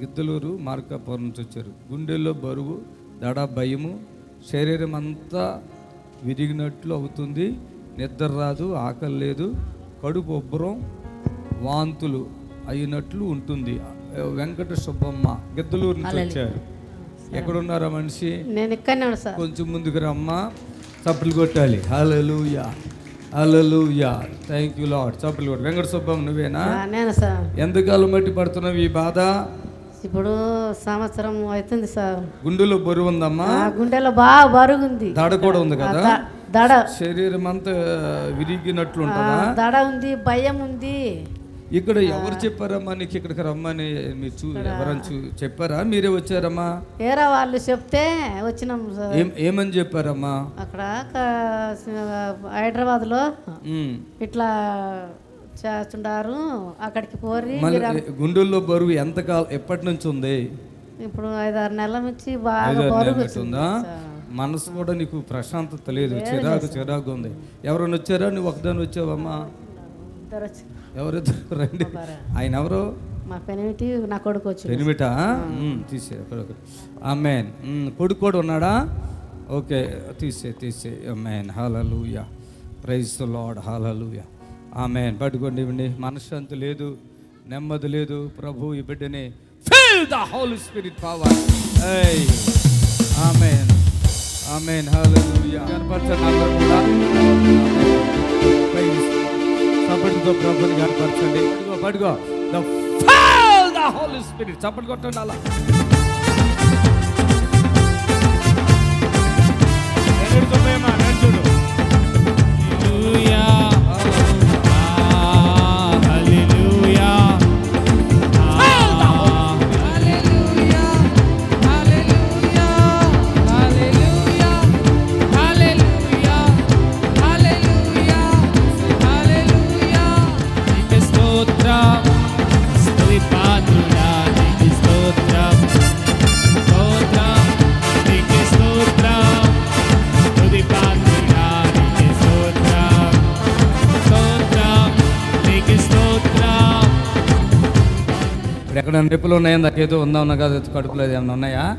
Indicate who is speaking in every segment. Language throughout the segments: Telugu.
Speaker 1: గిద్దలూరు మార్కాపురం నుంచి వచ్చారు. గుండెల్లో బరువు దడ భయము శరీరం అంతా విరిగినట్లు అవుతుంది. నిద్ర రాదు ఆకలి లేదు కడుపు ఉబ్బరం వాంతులు అయినట్లు ఉంటుంది. వెంకట సుబ్బమ్మ గిద్దలూరు నుంచి వచ్చారు. ఎక్కడున్నారా మనిషి?
Speaker 2: నేను ఇక్కడనే ఉన్నా సార్.
Speaker 1: కొంచెం ముందుకు రమ్మా. చప్పులు కొట్టాలి. Hallelujah hallelujah thank you Lord చప్పులు కొట్టు. వెంకట సుబ్బమ్మ నువ్వేనా?
Speaker 2: ఆ, నేను సార్.
Speaker 1: ఎంతకాలం బట్టి పడుతున్నావు ఈ బాధ?
Speaker 2: ఇప్పుడు సంవత్సరం అవుతుంది సార్.
Speaker 1: గుండెలో బరువు ఉందమ్మా?
Speaker 2: గుండెలో బాగా బరుగుంది
Speaker 1: దడ కూడా ఉంది కదా?
Speaker 2: దడ.
Speaker 1: శరీరం అంతా విరిగినట్లు
Speaker 2: దడ ఉంది భయం ఉంది.
Speaker 1: ఇక్కడ ఎవరు చెప్పారమ్మా నీకు ఇక్కడికి రమ్మని? మీరు చూ ఎవరని చూ చెప్పారా? మీరే వచ్చారమ్మా?
Speaker 2: వేరే వాళ్ళు చెప్తే వచ్చినాం
Speaker 1: ఏమని చెప్పారమ్మా?
Speaker 2: అక్కడ హైదరాబాద్లో
Speaker 1: ఉమ్.
Speaker 2: ఇట్లా చేస్తుండారు. అక్కడికి పోరి
Speaker 1: గుండెల్లో బరువు ఎంత కాలం ఎప్పటి నుంచి ఉంది?
Speaker 2: ఇప్పుడు ఐదారు నెలల నుంచి బాగా బరువు
Speaker 1: మనసు కూడా నీకు ప్రశాంతత లేదు. చిరాకు చిరాకు ఉంది. ఎవరైనా వచ్చారా? నువ్వు ఒకదాని వచ్చావమ్మా. ఎవరిద్దరు? రండి. ఆయన ఎవరు?
Speaker 2: మా పెనిమిటి నా కొడుకు వచ్చి
Speaker 1: పెనిమిటా? తీసే ఆమెన్. కొడుకు కూడా ఉన్నాడా? ఓకే తీసే తీసే amen hallelujah praise Lord. Hallelujah ఆమె పట్టుకోండి ఇవ్వండి. మనశ్శాంతి లేదు నెమ్మది లేదు. ప్రభు ఈ బిడ్డని fill the Holy Spirit power ఏయ్. ఆమెన్. ఆమె హాలలుయా కనపరచండి అందరూ కూడా చప్పటితో ప్రభుని కనపరచండి. పడుకో పడుకో ద ద హోల్ స్పిరిట్ చప్పటి కొట్టండి అలా. ఇప్పుడు ఎక్కడ నొప్పులు ఉన్నాయా నాకేదో ఉందా ఉన్నా కదా కడుపులో ఏమైనా ఉన్నాయా?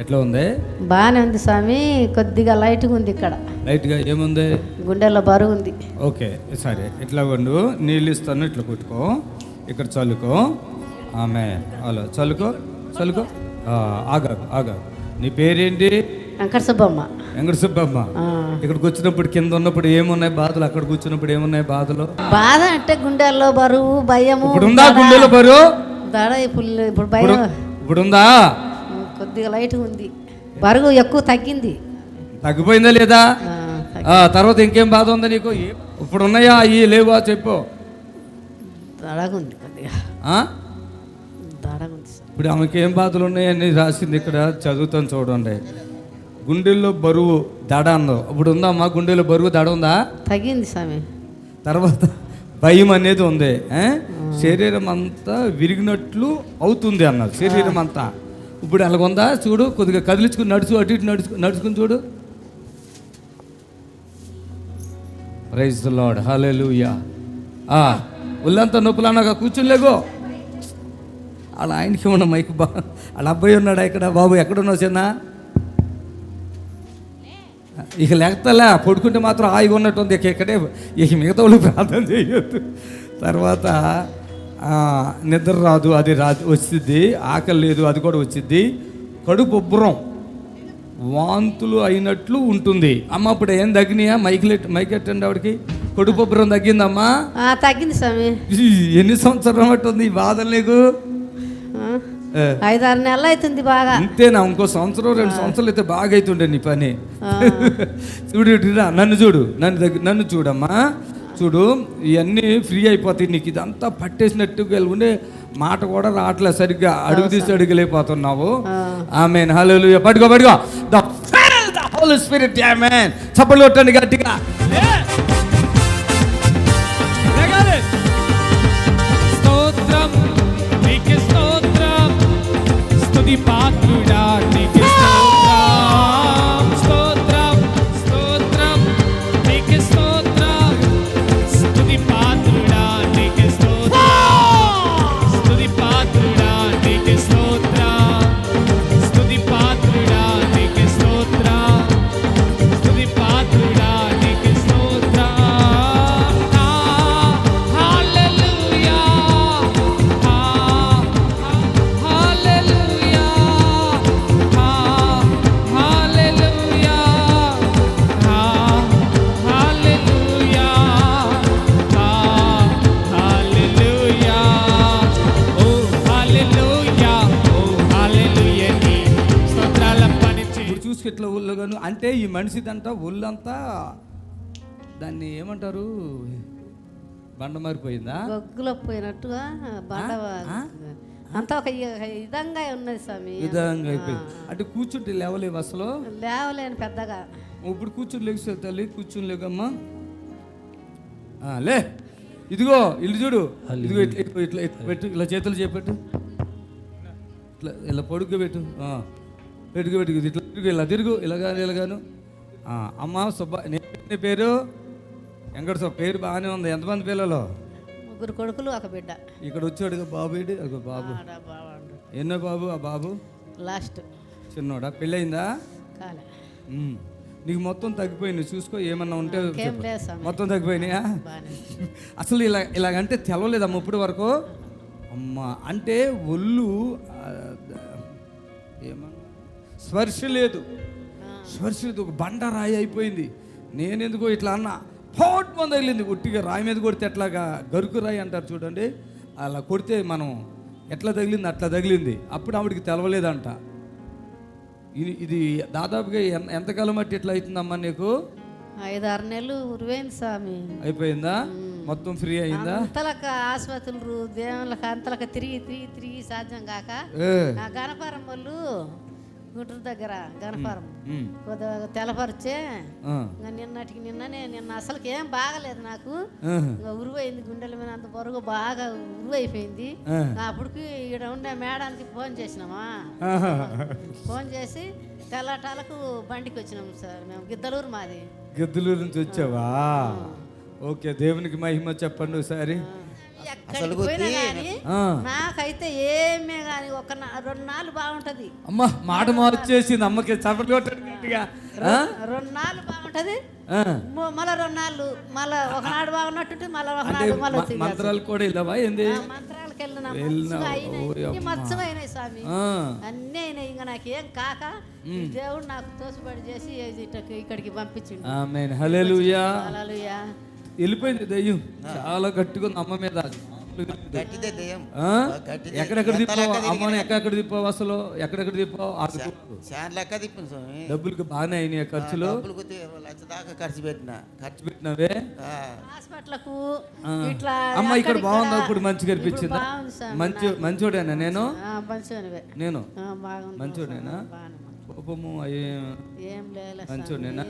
Speaker 1: ఎట్లా ఉంది?
Speaker 2: బాగానే ఉంది స్వామి కొద్దిగా లైట్గా ఉంది ఇక్కడ.
Speaker 1: లైట్గా ఏముంది?
Speaker 2: గుండెలో బరువు ఉంది.
Speaker 1: ఓకే సరే ఇట్లా వండు నీళ్ళు ఇస్తాను ఇట్లా కొట్టుకో. ఇక్కడ చల్లుకో. ఆమె అలా చల్లుకో చల్లుకో. ఆ, ఆగాగు ఆగాగు నీ పేరేంటి?
Speaker 2: వెంకట సుబ్బమ్మ.
Speaker 1: వెంకట సుబ్బమ్మ.
Speaker 2: ఆ.
Speaker 1: ఇక్కడికి వచ్చినప్పుడు కింద ఉన్నప్పుడు ఏమున్నాయి బాధలు? అక్కడ కూర్చున్నప్పుడు ఏమున్నాయి బాధలు?
Speaker 2: బాధ అంటే గుండెల్లో బరువు భయము
Speaker 1: ఇప్పుడు ఉందా గుండెలో బరువు?
Speaker 2: దడ ఇప్పుడు ఇప్పుడు భయం.
Speaker 1: ఇప్పుడు ఉందా
Speaker 2: కొద్దిగా లైట్గా ఉంది. బరువు ఎక్కువ తగ్గింది.
Speaker 1: తగ్గిపోయిందా లేదా? తర్వాత ఇంకేం బాధ ఉందా నీకు? ఇప్పుడు ఉన్నాయా అయ్యి లేవా? చెప్పు.
Speaker 2: దడగా ఉంది కొద్దిగా.
Speaker 1: ఇప్పుడు ఆమెకి ఏం బాధలు ఉన్నాయని రాసింది ఇక్కడ చదువుతాను చూడండి. గుండెల్లో బరువు దడ అందో ఇప్పుడు ఉందా అమ్మా గుండెలో బరువు దడ ఉందా
Speaker 2: తగ్గింది స్వామి
Speaker 1: తర్వాత భయం అనేది ఉంది? శరీరం అంతా విరిగినట్లు అవుతుంది అన్నారు. శరీరం అంతా ఇప్పుడు అలాగుందా చూడు కొద్దిగా కదిలించుకుని నడుచు అటు ఇటు నడుచు నడుచుకుని చూడు. ప్రైజ్ లాడ్ హల్లెలూయా ఆ ఒళ్ళంతా నొప్పులు అన్నాక కూర్చునిలేగో. అలా ఆయనకి ఉన్న మైక్ బా వాళ్ళ అబ్బాయి ఉన్నాడా ఇక్కడ? బాబు ఎక్కడున్నావు చిన్న? ఇక లేకతలే పడుకుంటే మాత్రం హాయిగా ఉన్నట్టుంది. ఇక ఇక్కడే ఇక మిగతా వాళ్ళు ప్రార్థన చేయొద్దు. తర్వాత నిద్ర రాదు అది రాదు వచ్చింది ఆకలి లేదు అది కూడా వచ్చింది కడుపు ఉబ్బరం వాంతులు అయినట్లు ఉంటుంది. అమ్మ అప్పుడు ఏం తగ్గినాయా? మైక్ మైక్ ఎట్టండి ఆవిడకి. కడుపు ఉబ్బరం తగ్గిందమ్మా.
Speaker 2: తగ్గింది స్వామి.
Speaker 1: ఎన్ని సంవత్సరం ఉంది ఈ బాధలు నీకు?
Speaker 2: ఐదారు నెలలు అవుతుంది బాగా.
Speaker 1: అంతేనా ఇంకో సంవత్సరం రెండు సంవత్సరాలు అయితే బాగా అవుతుండే నీ పని. చూడు రా, నన్ను చూడు నన్ను నన్ను చూడమ్మా. చూడు ఇవన్నీ ఫ్రీ అయిపోతాయి. నీకు ఇదంతా పట్టేసినట్టుగా వెళ్ళుండే మాట కూడా రావట్లేదు సరిగ్గా. అడుగు తీసి అడుగులేకపోతున్నావు. ఆమె హలో పట్టుకో పట్టుకో. ద హోల్ స్పిరిట్ ఆమెన్ చప్పట్లు కొట్టండి గట్టిగా.
Speaker 3: స్తోత్రం
Speaker 1: ఇట్లా ఒళ్ళుగాను అంటే ఈ మనిషిదంట ఒళ్ళంతా దాన్ని ఏమంటారు? బండ మారిపోయిందా?
Speaker 2: పోయినట్టుగా బండ? అంతా ఒక ఇ- విధంగా ఉన్నది స్వామి.
Speaker 1: విధంగా అయిపోయింది. అంటే కూర్చుంటే లేవలేవు అసలు?
Speaker 2: లేవలేను పెద్దగా.
Speaker 1: ఇప్పుడు కూర్చుని లేచి తల్లి కూర్చుని లేకమ్మా. లే ఇదిగో ఇల్లు చూడు. ఇదిగో ఇట్లా పెట్టు ఇలా చేతులు చేపెట్టు. ఇట్లా ఇలా పొడుగు పెట్టు. పెట్టుకు పెట్టు ఇట్లా తిరుగు ఇలా తిరుగు ఇలాగాను ఇలాగాను అమ్మ సుబ్బ నీ నీ పేరు? వెంకట సుబ్బ పేరు బాగానే ఉంది. ఎంతమంది పిల్లలు?
Speaker 2: ముగ్గురు కొడుకులు ఒక బిడ్డ.
Speaker 1: ఇక్కడ వచ్చాడు బాబు ఏడి అగో బాబు. ఎన్నో బాబు ఆ బాబు?
Speaker 2: లాస్ట్.
Speaker 1: చిన్నోడా? పెళ్ళయిందా?
Speaker 2: కాలే.
Speaker 1: నీకు మొత్తం తగ్గిపోయింది. చూసుకో ఏమన్నా ఉంటే మొత్తం తగ్గిపోయినాయా? అసలు ఇలా ఇలాగంటే తెలవలేదమ్మ ఇప్పటి వరకు. అమ్మ అంటే ఒళ్ళు ఏమన్నా స్పర్శ లేదు. స్పర్శ లేదు. ఒక బండ రాయి అయిపోయింది. నేనెందుకో ఇట్లా అన్న. పోట్ మంది తగిలింది. ఒట్టిగా రాయి మీద కొడితే ఎట్లాగా? గరుకు రాయి అంటారు చూడండి. అలా కొడితే మనం ఎట్లా తగిలింది? అట్లా తగిలింది. అప్పుడు ఆవిడికి తెలవలేదంట. ఇది ఇది దాదాపుగా ఎంతకాలం బట్టి ఇట్లా అవుతుందమ్మా నీకు?
Speaker 2: ఐదు ఆరు నెలలు ఉరివైంది స్వామి.
Speaker 1: అయిపోయిందా? మొత్తం ఫ్రీ అయిందా?
Speaker 2: అంతలకు ఆసుపత్రులు దేవుళ్ళకి అంతలకు తిరిగి తిరిగి తిరిగి సాధ్యం కాక గణపారం వాళ్ళు గుంటూరు దగ్గర గణపారం కొద్దిగా ఇంకా నిన్నటికి నిన్ననే నిన్న అసలుకి ఏం బాగలేదు నాకు. ఉరువైంది గుండెల మీద అంత బరువు బాగా ఉరువైపోయింది. అప్పటికి ఈడ ఉండే మేడానికి ఫోన్ చేసినామా. ఫోన్ చేసి తెల్లటాలకు బండికి వచ్చినాం సార్ మేము. గిద్దలూరు మాది.
Speaker 1: గిద్దలూరు నుంచి వచ్చావా? ఓకే దేవునికి మహిమ చెప్పండి ఒకసారి. ఆ,
Speaker 2: నాకైతే ఏమే కానీ ఒక రెండు నాలుగు బాగుంటది.
Speaker 1: అమ్మ మాట మార్చేసింది అమ్మకి చప్పట్లు. ఆ?
Speaker 2: రెండు నాలుగు బాగుంటది. మళ్ళా రెండు నాళ్ళు మళ్ళా ఒకనాడు బాగున్నట్టు మళ్ళా ఒకనాడు మళ్ళీ
Speaker 1: మంత్రాలు కూడా వెళ్ళవా ఏంది?
Speaker 2: మంత్రాలకు వెళ్ళిన. స్వామి. అన్నీ అయినాయి. ఇంకా నాకేం కాక దేవుడు నాకు తోసిబడి చేసి ఇక్కడికి
Speaker 1: హల్లెలూయా. వెళ్ళిపోయింది దయ్యం. చాలా గట్టిగా ఉంది అమ్మ మీద. ఎక్కడెక్కడ తిప్పావు? అమ్మని ఎక్కడెక్కడ తిప్పావు అసలు? ఎక్కడెక్కడ తిప్పావు?
Speaker 4: లెక్క స్వామి.
Speaker 1: డబ్బులకి బాగానే అయినాయి ఖర్చులు.
Speaker 4: లక్ష దాకా ఖర్చు పెట్టిన. ఖర్చు
Speaker 1: పెట్టినవే?
Speaker 2: హాస్పిటల్కు. ఇట్లా
Speaker 1: అమ్మ ఇక్కడ బాగుందా? ఇప్పుడు మంచిగా అనిపించిందా. మంచి మంచోడేనా నేను. నేను?
Speaker 2: ఆ, బాగుంది
Speaker 1: మంచోడేనా. కోపము అయ్యే. మంచోడేనా?